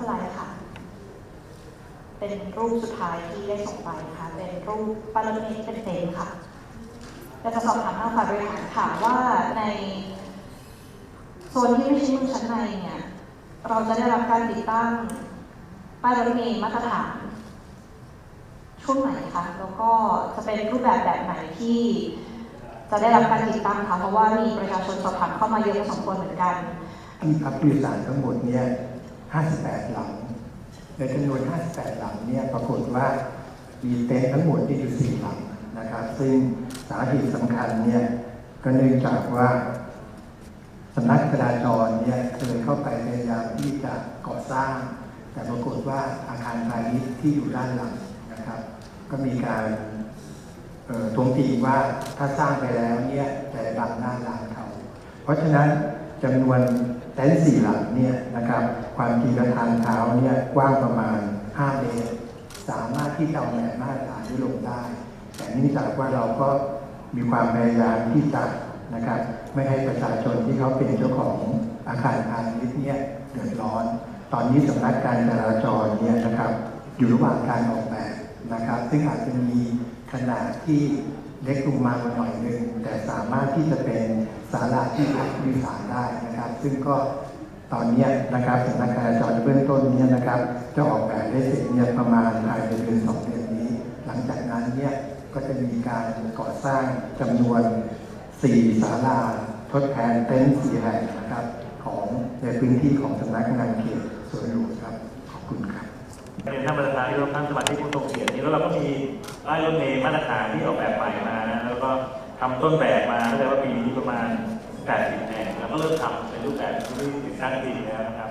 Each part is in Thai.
สไลด์ค่ะ เป็นรูปสุดท้ายที่ได้ส่งไปนะคะ เป็นรูปปารมล์เป็นเต็มค่ะเราจะสอบถามทางฝ่ายบริหารค่ะว่าในโซนที่ไม่ใช่เมืองชั้นในเนี่ยเราจะได้รับการติดตั้งป้ายรถเมล์มาตรฐานช่วงไหนคะแล้วก็จะเป็นรูปแบบแบบไหนที่จะได้รับการติดตั้งคะเพราะว่ามีประชาชนสอบถามเข้ามาเยอะพอสมควรเหมือนกัน ที่พักผู้โดยสารทั้งหมดเนี่ย 58 หลัง ในจำนวน 58 หลังเนี่ยปรากฏว่ามีเต็นท์ทั้งหมดที่อยู่ 4 หลังนะครับ ซึ่งสาเหตุสำคัญเนี่ยก็เนื่องจากว่าสำนักจราจรเนี่ยเคยเข้าไปพยายามที่จะก่อสร้าง แต่ปรากฏว่าอาคารพาณิชย์ที่อยู่ด้านหลังนะครับ ก็มีการทวงติงว่าถ้าสร้างไปแล้วเนี่ยจะบังหน้าร้านเขา เพราะฉะนั้นจำนวน เต็นท์สี่หลังเนี่ยนะครับความจริงแล้วทางเท้าเนี่ยกว้างประมาณ 5 เมตร สามารถที่จะเอาแบบมาตรฐานนี้ลงได้ แต่เนื่องจากว่าเราก็มีความพยายามที่จะนะครับไม่ให้ประชาชนที่เขาเป็นเจ้าของอาคารพาณิชย์เนี่ยเดือดร้อน ตอนนี้สำนักการจราจรเนี่ยนะครับอยู่ระหว่างการออกแบบนะครับ ซึ่งอาจจะมีขนาดที่เล็กลงมาหน่อยหนึงแต่สามารถที่จะเป็น ศาลาที่พักผู้สารได้นะครับ ซึ่งก็ตอนนี้นะครับสำนักการจราจรเบื้องต้นเนี้นะครับ จะออกแบบได้เสร็จเนี่ยประมาณภายในเดือนสองเดือนนี้ หลังจากนั้นเนี่ยก็จะมีการก่อสร้างจำนวนสี่ศาลาทดแทนเต็นท์สี่แห่งนะครับ ของในพื้นที่ของสำนักงานเขตสวนหลวงครับขอบคุณครับเรียนท่านประธานที่เคารพท่านสมาชิกผู้ทรงเกียรตินี้แล้วเราก็มีป้ายรถเมล์มาตรฐานที่ออกแบบใหม่มานะแล้วก็ ทำต้นแบบมาตั้งแต่ว่าปีนี้ประมาณ 80แห่งแล้วก็เริ่มทำเป็นรูปแบบที่ติดตั้งดีแล้วนะครับ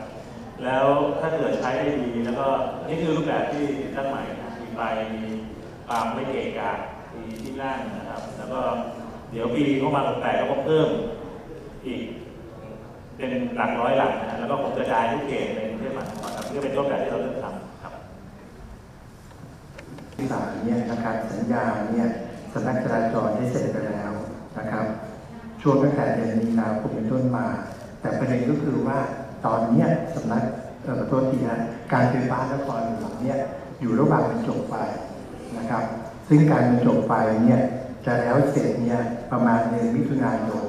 แล้วถ้าเกิดใช้ได้ดีแล้วก็นี่คือรูปแบบที่ติดตั้งใหม่มีไฟมีความไม่เกะกะมีที่นั่งนะครับ แล้วก็เดี๋ยวปีเข้ามา68ก็คงเพิ่มอีกเป็นหลักร้อยหลักนะแล้วก็ผมกระจายทุกเขตในกรุงเทพมหานครครับนี่ก็เป็นรูปแบบที่เราเริ่มทำครับที่สามเนี่ยนะครับสัญญาเนี่ย สำนักจราจรได้เสร็จไปแล้วนะครับ ช่วงตั้งแต่เดือนมีนาคมเป็นต้นมา แต่ประเด็นก็คือว่าตอนนี้สำนักเอ่อขอโทษทีนะการไฟฟ้านครหลวงเนี่ยอยู่ระหว่างบรรจบไฟนะครับ ซึ่งการบรรจบไฟเนี่ยจะแล้วเสร็จเนี่ยประมาณเดือนมิถุนายน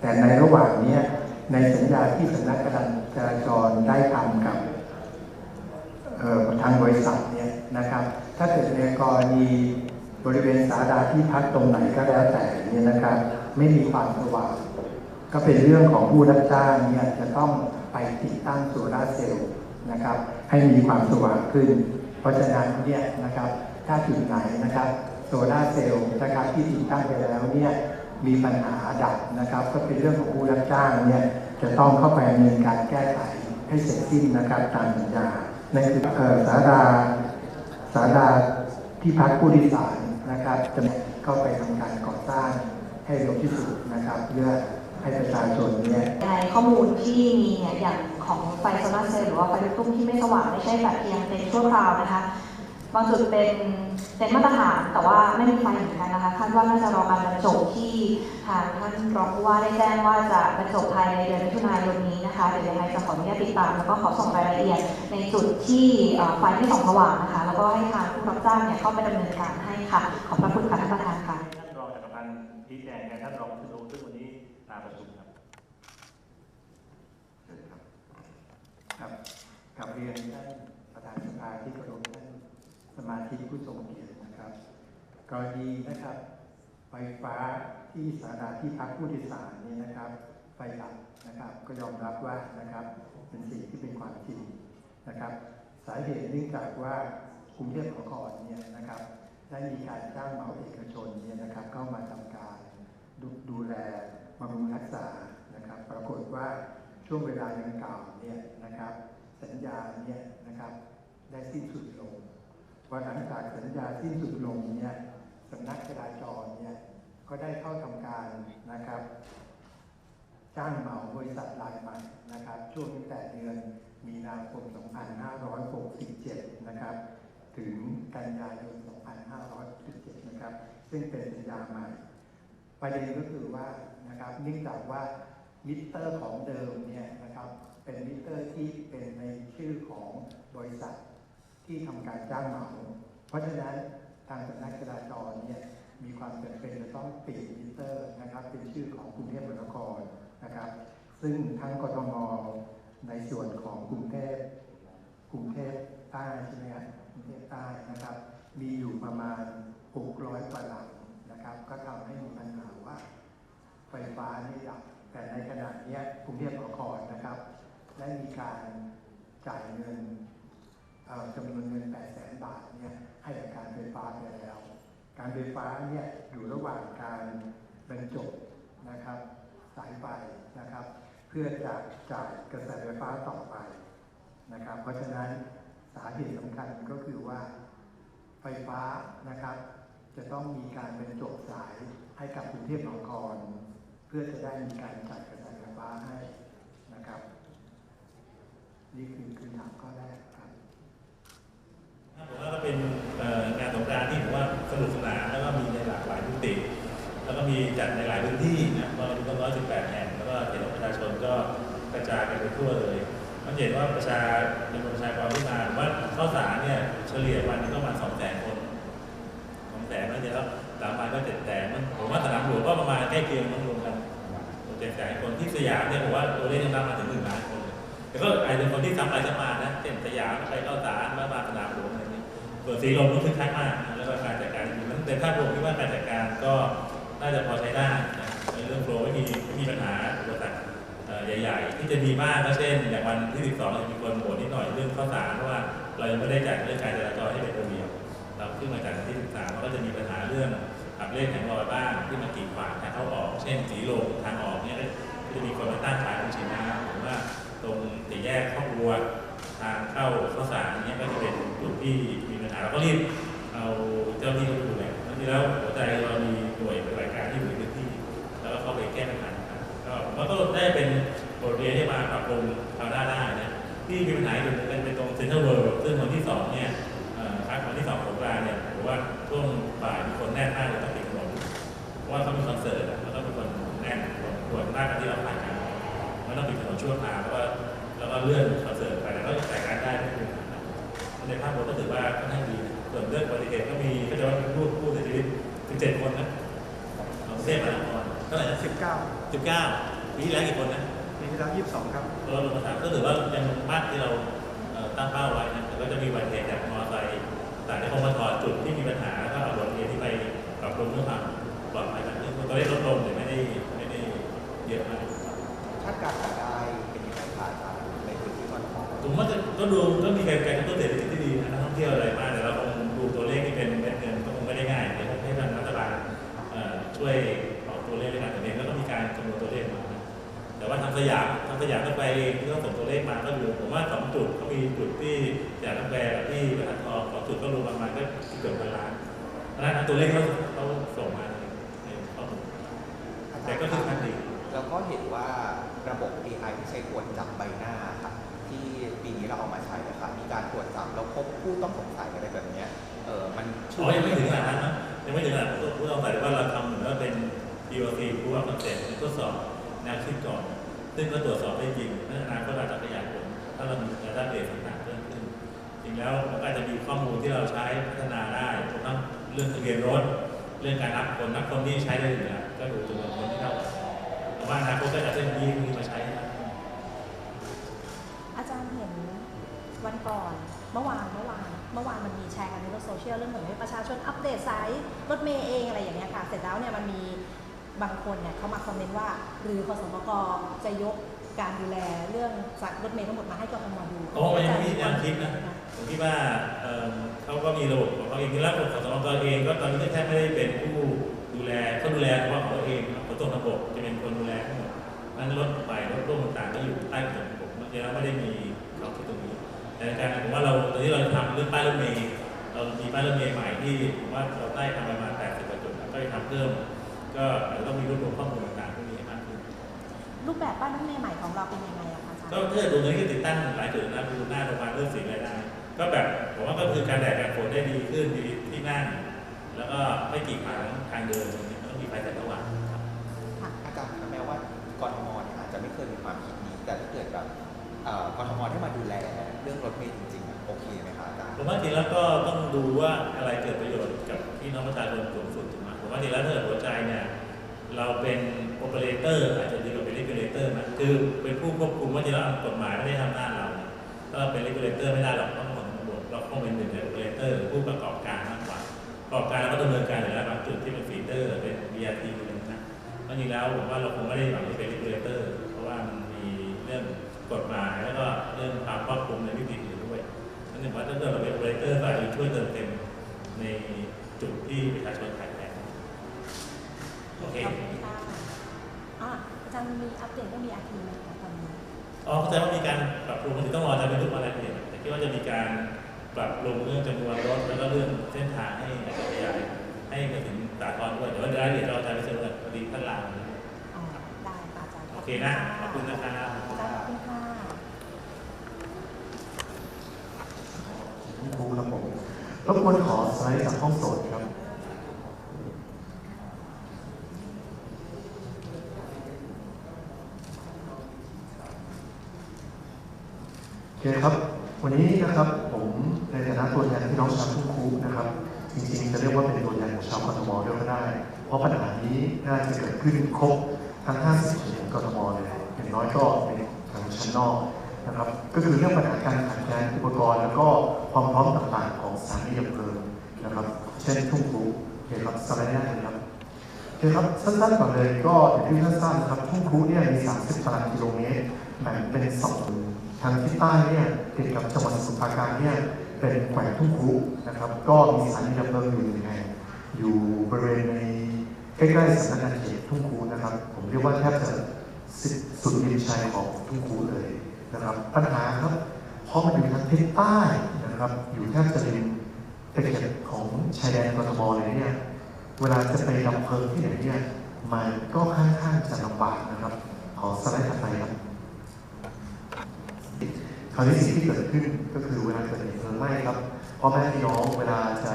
แต่ในระหว่างเนี้ยในสัญญาที่สำนักการจราจรได้ทำกับเอ่อทางบริษัทเนี่ยนะครับ ถ้าเกิดในกรณี บริเวณศาลาที่พักตรงไหนก็แล้วแต่เนี่ยนะครับ ไม่มีความสว่างก็เป็นเรื่องของผู้รับจ้างเนี่ยจะต้องไปติดตั้งโซลาเซลล์นะครับ ให้มีความสว่างขึ้น เพราะฉะนั้นเนี่ยนะครับ ถ้าจุดไหนนะครับโซลาเซลล์นะครับที่ติดตั้งไปแล้วเนี่ยมีปัญหาดับนะครับ ก็เป็นเรื่องของผู้รับจ้างเนี่ยจะต้องเข้าไปดำเนินการแก้ไขให้เสร็จสิ้นนะครับตามสัญญานั่นคือเอ่อศาลาศาลาที่พักผู้โดยสาร นะครับจะเข้าไปทำการก่อสร้างให้เร็วที่สุดนะครับ เพื่อให้ประชาชนเนี่ยในข้อมูลที่มีเนี่ยอย่างของไฟโซลาร์เซลล์หรือว่าไฟลูกตุ้มที่ไม่สว่างไม่ใช่แบบเพียงเป็นชั่วคราวนะคะ บางจุดเป็นเป็นมาตรฐานแต่ว่าไม่มีไฟเหมือนกันนะคะคาดว่าน่าจะรอการบรรจบที่ทางท่านรองผู้ว่าได้แจ้งว่าจะบรรจบภายในเดือนมิถุนายนนี้นะคะเดี๋ยวยังไงจะขออนุญาตติดตามแล้วก็ขอส่งรายละเอียดในจุดที่ไฟไม่ส่องสว่างนะคะ แล้วก็ให้ทางผู้รับจ้างเนี่ยเข้าไปดำเนินการให้ค่ะ ขอบพระคุณค่ะท่านประธานค่ะท่านรองจักรพันธ์ชี้แจงแทนท่านรองวิศนุซึ่งวันนี้มาประชุมครับครับกับเรียนท่านประธานสภาที่เคารพท่าน สมาชิกผู้ทรงเกียรตินะครับ กรณีนะครับไฟฟ้าที่สานาที่พักผู้โดยสารนี่นะครับ ไฟดับนะครับ ก็ยอมรับว่านะครับเป็นสิ่งที่เป็นความจริงนะครับ สาเหตุเนื่องจากว่ากรุงเทพมหานครเนี่ยนะครับ ได้มีการจ้างเหมาเอกชนเนี่ยนะครับ เข้ามาทำการดูดูแลบำรุงรักษานะครับ ปรากฏว่าช่วงเวลาดังกล่าวเนี่ยนะครับ สัญญาเนี่ยนะครับได้สิ้นสุดลง อหลังจากสัญญาสิ้นสุดลงเนี่ยสำนักจราจรเนี่ยก็ได้เข้าทำการนะครับ จ้างเหมาบริษัทรายใหม่นะครับ ช่วงตั้งแต่เดือนมีนาคม 2567 นะครับ ถึงกันยายน 2567 นะครับ ซึ่งเป็นสัญญาใหม่ ประเด็นก็คือว่านะครับเนื่องจากว่ามิเตอร์ของเดิมเนี่ยนะครับเป็นมิเตอร์ที่เป็นในชื่อของบริษัท ที่ทำการจ้างเหมาเพราะฉะนั้นทางสำนักจราจรเนี่ยมีความจำเป็นจะต้องติดมิเตอร์นะครับเป็นชื่อของกรุงเทพมหานครนะครับ ซึ่งทั้งกทมในส่วนของกรุงเทพกรุงเทพใต้ใช่ไหมครับกรุงเทพใต้นะครับ มีอยู่ประมาณ 600กว่าหลังนะครับ ก็ทำให้มีปัญหาว่าไฟฟ้านี่ดับแต่ในขณะนี้กรุงเทพมหานครนะครับ ได้มีการจ่ายเงิน จำนวนเงิน8 0 0แสนบาทเนี่ยให้กับการไฟฟ้าไปแล้ว การไฟฟ้าเนี่ยอยู่ระหว่างการบรรจบนะครับสายไฟนะครับ เพื่อจะจ่ายกระแสไฟฟ้าต่อไปนะครับ เพราะฉะนั้นสาเหตุสำคัญก็คือว่าไฟฟ้านะครับ จะต้องมีการบรรจบสายให้กับกรุงเทพมหานคร เพื่อจะได้มีการจ่ายกระแสไฟฟ้าให้นะครับ นี่คือคือถามข้อแรก เห็นว่าประชาเป็นประชากรที่มาว่าข้าวสารเนี่ยเฉลี่ยวันนึงก็ประมาณสองแสนคนสองแสนแล้วเดี๋ยวสามพันก็เจ็ดแสนผมว่าสนามหลวงก็ประมาณใกล้เคียงรวมกันเจ็ดแสนคนที่สยามเนี่ยผมว่าตัวเลขยังรับมาถึงหนึ่งล้านคนแต่ก็อาจจะเป็นคนที่ซ้ำไปซ้ำมานะเช่นสยามไปข้าวสารมามาสนามหลวงอะไรนี้ส่วนสีลมนี่คือคักมากแล้วก็การจัดการดีมันแต่ถ้ารวมที่ว่าการจัดการก็น่าจะพอใช้ได้ในเรื่องโฟลว์ไม่มีไม่มีปัญหาอุปสรรค ใหญ่ๆที่จะมีบ้างก็เช่นอย่างวันที่ 12จะมีคนโหวตนิดหน่อยเรื่องข้าวสารเพราะว่าเรายังไม่ได้จัดเรื่องการจราจรให้เป็นระเบียบเราขึ้นมาจากที่ 13มันก็จะมีปัญหาเรื่องขับเล่นแผงลอยบ้างที่มากีดขวางทางเข้าออก เช่นสีลมทางออกเนี่ยก็จะมีคนมาตั้งขายตรงฉีดน้ำหรือว่าตรงสี่แยกครอบครัวทางเข้าข้าวสารเนี้ยก็จะเป็นจุดที่มีปัญหาเราก็รีบเอาเจ้าหน้าที่เข้าไปดูแลบางทีแล้วหัวใจเรามีหน่วยปฏิบัติการที่อยู่ในพื้นที่ แล้วก็เข้าไปแก้ปัญหาก็มันก็ได้เป็น ที่มาปรับปรุงคราวหน้าได้นะที่มีปัญหาอยู่เป็นเป็นตรงเซ็นทรัลเวิลด์ซึ่งวันที่สองเนี่ยเอ่อครั้งวันที่สองของกรานต์เนี่ยผมว่าช่วงบ่ายมีคนแน่นมากเลยต้องติดถนนเพราะว่าเขามีคอนเสิร์ตอะแล้วก็มีคนแน่นกว่าหน้ากันที่เราผ่านกันมันต้องปิดถนนชั่วคราวแล้วก็แล้วก็เลื่อนคอนเสิร์ตไปแล้วก็จ่ายการได้ไม่เป็นปัญหาในภาพรวมก็ถือว่าค่อนข้างดีนะส่วนเรื่องอุบัติเหตุก็มีก็จะว่าเป็นผู้ผู้เสียชีวิต17คนนะของกรุงเทพมหานครเท่าไหร่นะ19 19ปีที่แล้วกี่คนนะ ปีที่แล้ว22ครับเราลงมาถามก็ถือว่ายังมากที่เราเอ่อตั้งเป้าไว้นะแต่ก็จะมีอุบัติเหตุจากมอเตอร์ไซค์ต่างที่คงมาถอดจุดที่มีปัญหาแล้วก็เอาบทเรียนที่ไปปรับปรุงเรื่องความปลอดภัยมากขึ้นตัวเลขลดลงแต่ไม่ได้ไม่ได้เยอะมากถ้าการรายได้เป็นยังไงคะอาจารย์ในพื้นที่กรทมผมว่าจะก็ดูก็มีการการกระตุ้นเศรษฐกิจที่ดีนะนักท่องเที่ยวอะไรมากแต่เราคงดูตัวเลขที่เป็นเม็ดเงินก็คงไม่ได้ง่ายเดี๋ยวให้ทางรัฐบาลเอ่อช่วยออกตัวเลขในการตัวเองแล้วก็มีการคำนวณตัวเลขมานะ แต่ว่าทางสยามทางสยามต้องไปเองที่ต้องส่งตัวเลขมาก็อยู่ผมว่าสองจุดก็มีจุดที่สยามกาแฟกับที่ประทัดทองสองจุดก็รวมประมาณก็เกือบพันล้านเพราะฉะนั้นตัวเลขเขาเขาส่งมาในในข้อมูลแต่ก็คือคันดีแล้วก็เห็นว่าระบบ AI ที่ใช้ตรวจจับใบหน้าค่ะที่ปีนี้เราเอามาใช้นะคะมีการตรวจจับแล้วพบผู้ต้องสงสัยอะไรแบบเนี้ยเออมันอ๋อยังไม่ถึงขนาดนั้นนะยังไม่ถึงขนาดผู้ผู้ต้องสงสัยว่าเราทำเหมือนว่าเป็น POC ผู้ว่าคอนเซ็ปต์ทดสอบแนวคิดก่อน ซึ่งก็ตรวจสอบได้จริงในอนาคตอาจจะขยายผลถ้าเรามีการได้เบสต่างๆเพิ่มขึ้น จริงแล้วมันก็อาจจะมีข้อมูลที่เราใช้พัฒนาได้ทั้งเรื่องทะเบียนรถ เรื่องการนับคนนับคนที่ใช้ได้อยู่แล้วก็ดูจำนวนคนที่เข้าแต่ว่าอนาคตก็จะเทคโนโลยีพวกนี้มาใช้ อาจารย์เห็นวันก่อนเมื่อวานเมื่อวานเมื่อวานมันมีแชร์กันในโลกโซเชียลเรื่องเหมือนประชาชนอัปเดตสายรถเมย์เองอะไรอย่างเงี้ยค่ะ เสร็จแล้วเนี่ยมันมี บางคนเนี่ยเขามาคอมเมนต์ว่า หรือคสมกจะยกการดูแลเรื่องสายรถเมย์ทั้งหมดมาให้กทมดูอ้มันยังมีแนวคิดนะผมคิดว่าเขาก็มีระบบของเขาเองที่รับของสมกเอง ก็ตอนนี้แทบไม่ได้เป็นผู้ดูแลเขาดูแลเฉพาะของเขาเองเขาตัวระบบจะเป็นคนดูแลทั้งหมดนั้นรถไฟรถร่วมต่างๆก็อยู่ใต้กฎระบบเมื่อกี้เราไม่ได้มีเขาที่ตรงนี้ แต่การผมว่าเราตอนนี้เราทำเรื่องป้ายรถเมล์เรามีป้ายรถเมล์ใหม่ที่ผมว่าเราได้ทำประมาณ80กว่าจุดแล้วก็จะทำเพิ่ม ก็อาจจะต้องมีรวบรวมข้อมูลต่างๆพวกนี้ให้มากขึ้นรูปแบบป้ายรถเมย์ใหม่ของเราเป็นยังไงอะคะอาจารย์ก็ถ้าดูนี้ก็ติดตั้งหลายจุดนะดูหน้าโรงพยาบาลเรื่องสีอะไรได้ ก็แบบผมว่าก็คือการแดดการฝนได้ดีขึ้นดีที่นั่งแล้วก็ไม่กีดขวางทางเดินตรงนี้ต้องมีไฟแสงสว่างค่ะอาจารย์คะแม้ว่ากรทมเนี่ยอาจจะไม่เคยมีความคิดนี้ แต่ถ้าเกิดแบบริงๆอะโอเคไหมคะอาจารย์ผมว่าจริงแล้วก็ต้องดูว่าอะไรเกิดประโยชน์กับพี่น้องประชาชนสูงสุดถูกไหมผม ว่าจริงแล้วถ้าเกิดหัวใจเนี่ยเราเป็นโอเปอเรเตอร์อาจจะดีกว่าเป็น r ร g u เลเตอร์นะคือเป็นผู้ควบคุมว่าจริงแล้วกฎหมายไม่ได้ทำหน้าเราถ้าเราเป็น r ร g u เลเตอร์ไม่ได้หรอกต้องหมดทั้งหมดเราต้องเป็นหนึ่งในโอเปอเรเตอร์ผู้ประกอบการมากกว่าประกอบการเราก็ดำเนินการอยู่แล้วบางจุดที่เป็นฟีเตอร์เป็น BRT อะไรนะเพราะจริงแล้วผมว่าเราคงไม่ได้หวังที่เป็น r ร g u เลเตอร์ เคนะ ขอบคุณนะครับอาจารย์ขอบคุณค่ะครูครับผมรบกวนขอสไลด์จากห้องสดครับโอเคครับ วันนี้นะครับผมในฐานะตัวแทนพี่น้องชาวทุ่งคูนะครับจริงๆจะเรียกว่าเป็นตัวแทนของชาวกทมด้วยก็ได้ เพราะปัญหานี้น่าจะเกิดขึ้นครบ ทั้ง 50เขตของกทมเลยอย่างน้อยก็เป็นทางชั้นนอกนะครับ ก็คือเรื่องปัญหาการขาดแคลนอุปกรณ์ แล้วก็ความพร้อมต่างๆของสถานีดับเพลิงนะครับเช่นทุ่งคูโอเคครับสไลด์แรกเลยครับโอเคครับสั้นๆก่อนเลยก็อย่างที่สั้นๆนะครับทุ่งครุเนี่ยมี 30ตารางกิโลเมตรแบ่งเป็นสองทางทิศใต้เนี่ยติดกับจังหวัดสมุทรราการเนี่ยเป็นแขวงทุ่งครุนะครับ ก็มีสถานีดับเพลิงอยู่หนึ่งแห่งอยู่บริเวณในใกล้ๆสำนักงานเขตทุ่งครุนะครับ รียกว่าแทบจะสุดริมชายของทุ่งครุเลยนะครับปัญหาครับเพราะมันอยู่ทางทิศใต้นะครับ อยู่แทบจะริมตะเข็บของชายแดนกทมเลยเนี่ยเวลาจะไปดับเพลิงที่ไหนเนี่ยมันก็ค่อนข้างจะลำบากนะครับ ขอสไลด์ถัดไปครับคราวนี้สิ่งที่เกิดขึ้นก็คือเวลาเกิดเหตุเพลิงไหม้ครับพ่อแม่พี่น้องเวลาจะ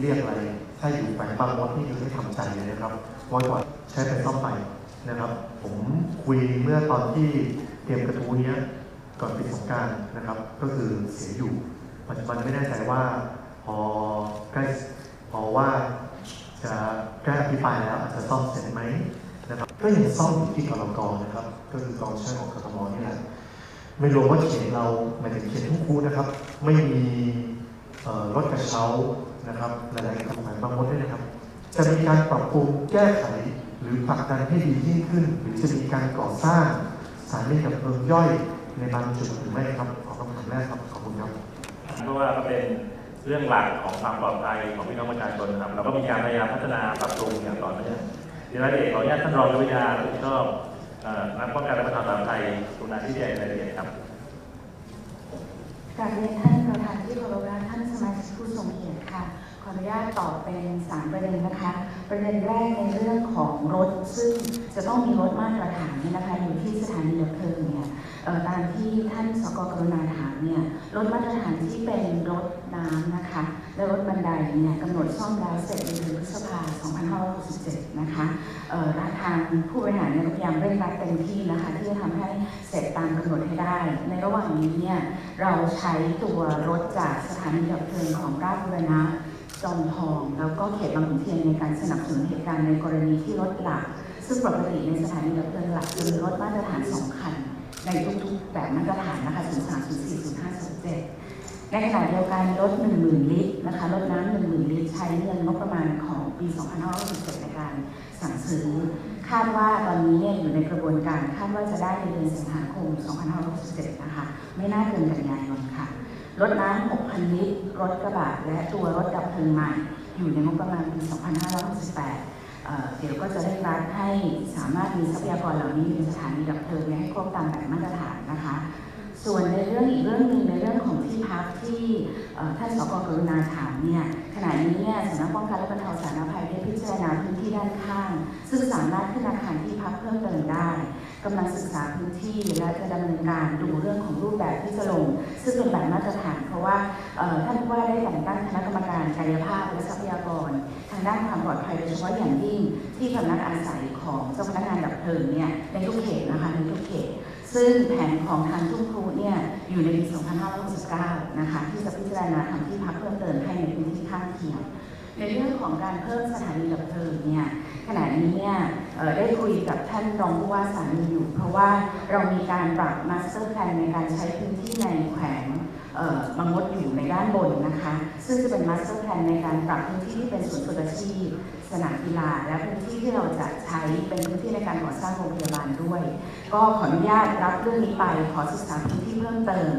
เรียกอะไร ถ้าอยู่แฝงบางมดนี่คือไม่ทำใจเลยนะครับวันก่อนใช้ไปซ่อมไป นะครับ ผมคุยเมื่อตอนที่เตรียมกระทู้นี้ก่อนปิดสงการนะครับ ก็คือเสียอยู่ ปัจจุบันไม่แน่ใจว่าพอใกล้พอว่าจะแก้อภิปรายแล้วอาจจะซ่อมเสร็จไหมนะครับก็ยังซ่อมอยู่ที่กรกนะครับ ก็คือกองช่างของกทมนี่แหละไม่รวมว่าเขตเราหมายถึงเขตทุ่งคูนะครับ ไม่มีรถกระเช้านะครับหลายๆกฎหมายบางมดด้วยนะครับ จะมีการปรับปรุงแก้ไข รือผลักดันให้ดียิ่งขึ้น หรือจะมีการก่อสร้างสถานีดับเพลิงย่อยในบางจุดหรือไม่ครับขอคำถามแรกครับขอบคุณครับเพราะว่าก็เป็นเรื่องหลักของความปลอดภัยของพี่น้องประชาชนนะครับเราก็มีการพยายามพัฒนาปรับปรุงอย่างต่อเนื่องเดี๋ยวรายละเอียดขออนุญาตท่านรองวิทยารับผิดชอบเอ่อนักป้องกันและบรรเทาสาธารณภัยกรุณาที่แจ้งรายละเอียดครับกราบเรียนท่านประธานที่เคารพและท่านสมาชิก ออนุญาตตอบเป็นสามประเด็นนะคะ ประเด็นแรกในเรื่องของรถซึ่งจะต้องมีรถมาตรฐานเนี่ยนะคะอยู่ที่สถานีดับเพลิงเนี่ยเอ่อตามที่ท่านสกกรุณาถามเนี่ยรถมาตรฐานที่เป็นรถน้ำนะคะและรถบันไดเนี่ยกำหนดซ่อมแล้วเสร็จในเดือนพฤษภา2567 นะคะทางผู้บริหารเนี่ยก็พยายามเร่งรัดเต็มที่นะคะที่จะทำให้เสร็จตามกำหนดให้ได้ ในระหว่างนี้เนี่ยเราใช้ตัวรถจากสถานีดับเพลิงของราชบุรณะ จอมทอง แล้วก็เขตบางขุนเทียนในการสนับสนุนเหตุการณ์ในกรณีที่รถหลัก ซึ่งปกติในสถานีดับเพลิงหลักจะมีรถมาตรฐานสองคัน ในทุกๆแบบมาตรฐานนะคะ03 04 05 07ในขณะเดียวกันรถ10,000 ลิตรนะคะรถน้ำ10,000 ลิตรใช้เงินงบประมาณของปี2567ในการสั่งซื้อคาดว่าตอนนี้เนี่ยอยู่ในกระบวนการคาดว่าจะได้ในเดือนสิงหาคม2567นะคะไม่น่าเกินกันยายนค่ะ รถน้ำ6,000 ลิตร รถกระบะและตัวรถดับเพลิงใหม่ อยู่ในงบประมาณปี 2568เเดี๋ยวก็จะได้รัดให้สามารถมีทรัพยากรเหล่านี้ในสถานีดับเพลิงให้ครบตามแบบมาตรฐานนะคะ ส่วนในเรื่องอีกเรื่องหนึ่งในเรื่องของที่พักที่ท่านสกกรุณาถามเนี่ยขณะนี้เนี่ยสำนักป้องกันและบรรเทาสาธารณภัยได้พิจารณาพื้นที่ด้านข้าง ซึ่งสามารถขึ้นอาคารที่พักเพิ่มเติมได้กำลังศึกษาพื้นที่และจะดำเนินการดูเรื่องของรูปแบบที่จะลง ซึ่งเป็นแบบมาตรฐานเพราะว่าท่านผู้ว่าได้แต่งตั้งคณะกรรมการกายภาพและทรัพยากร ทางด้านความปลอดภัยโดยเฉพาะอย่างยิ่งที่พำนักอาศัยของเจ้าพนักงานดับเพลิงเนี่ยในทุกเขตนะคะในทุกเขต ซึ่งแผนของทางทุ่งครูเนี่ยอยู่ในปี 2569 นะคะที่จะพิจารณาทำที่พักเพิ่มเติมให้ในพื้นที่ข้างเคียงในเรื่องของการเพิ่มสถานีดับเพลิงเนี่ยขณะนี้เนี่ยได้คุยกับท่านรองผู้ว่าสามีอยู่ เพราะว่าเรามีการปรับมาสเตอร์แพลนในการใช้พื้นที่ในแขวง บางมดอยู่ในด้านบนนะคะ ซึ่งจะเป็นมาสเตอร์แพลนในการปรับพื้นที่ที่เป็นศูนย์ฝึกอาชีพสนามกีฬา และพื้นที่ที่เราจะใช้เป็นพื้นที่ในการก่อสร้างโรงพยาบาลด้วย ก็ขออนุญาตรับเรื่องนี้ไปขอศึกษาพื้นที่เพิ่มเติม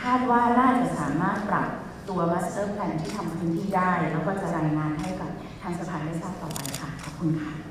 คาดว่าน่าจะสามารถปรับตัวมาสเตอร์แพลนที่ทำพื้นที่ได้ แล้วก็จะรายงานให้กับทางสภาได้ทราบต่อไปค่ะขอบคุณค่ะ